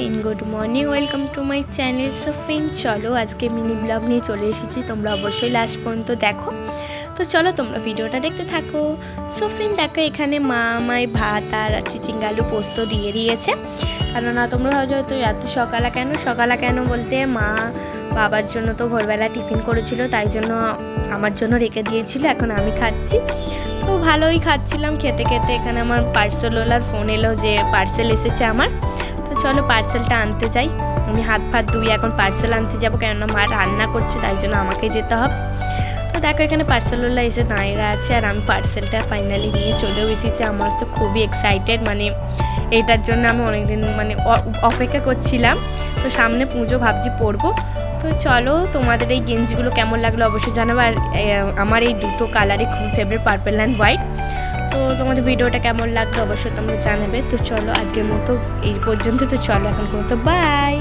Fin good morning welcome to my channel so চলো আজকে mini blog নিয়ে চলে এসেছি, তোমরা অবশ্যই লাস্ট পর্যন্ত দেখো। তো চলো তোমরা ভিডিওটা দেখতে থাকো। সো ফিন দেখো, এখানে মা আমায় ভাত আর চিচিঙ্গা আলু পোস্ত দিয়ে দিয়েছে। কেননা তোমরা ভাবছ তো এত সকালে কেন? সকালে কেন বলতে মা বাবার জন্য তো ভোরবেলা টিফিন করেছিল, তাই জন্য আমার জন্য রেখে দিয়েছিল, এখন আমি খাচ্ছি। তো ভালোই খাচ্ছিলাম, খেতে খেতে এখানে আমার পার্সেলওয়ালার ফোন এলো যে পার্সেল এসেছে আমার। চলো পার্সেলটা আনতে যাই। আমি হাত ফাত ধুয়ে এখন পার্সেল আনতে যাব কেননা মা রান্না করছে, তাই জন্য আমাকে যেতে হবে। তো দেখো এখানে পার্সেলওয়ালা এসে দাঁড়িয়ে আছে আর আমি পার্সেলটা ফাইনালি নিয়ে চলেও এসেছি। আমার তো খুবই এক্সাইটেড মানে এটার জন্য আমি অনেকদিন মানে অপেক্ষা করছিলাম। তো সামনে পুজো ভাবছি পরবো। তো চলো তোমাদের এই গেঞ্জিগুলো কেমন লাগল অবশ্যই জানাব। আর আমার এই দুটো কালারই খুব ফেভারিট পার্পেল অ্যান্ড হোয়াইট তো তোমাদের ভিডিওটা কেমন লাগল অবশ্যই তোমরা জানাবে। তো চলো আজকের মতো এই পর্যন্ত, তো চলো এখন মতো বাই